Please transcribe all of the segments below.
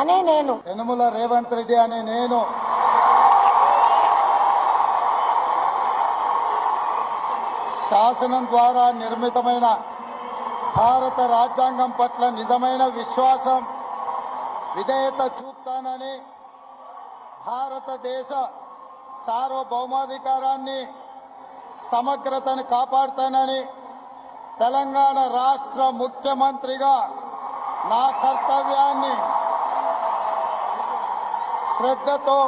అనే నేను. యనుమల రేవంత్ రెడ్డి అనే నేను. శాసనం ద్వారా నిర్మితమైన భారత రాజ్యాంగం పట్ల నిజమైన విశ్వాసం విధేయత చూపుతానని భారతదేశ సార్వభౌమాధికారాన్ని సమగ్రతను కాపాడుతానని తెలంగాణ రాష్ట్ర ముఖ్యమంత్రిగా నా కర్తవ్యాన్ని శ్రద్ధతో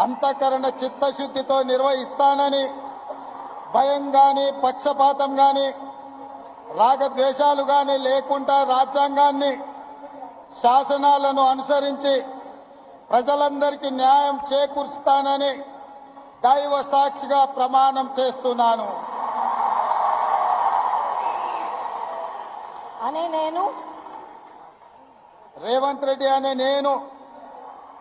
అంతఃకరణ చిత్తశుద్ధితో నిర్వహిస్తానని భయం గాని పక్షపాతం గాని రాగద్వేషాలు గాని లేకుండా రాజ్యాంగాన్ని శాసనాలను అనుసరించి ప్రజలందరికీ న్యాయం చేకూరుస్తానని దైవ సాక్షిగా ప్రమాణం చేస్తున్నాను. అనే నేను? రేవంత్ రెడ్డి అనే నేను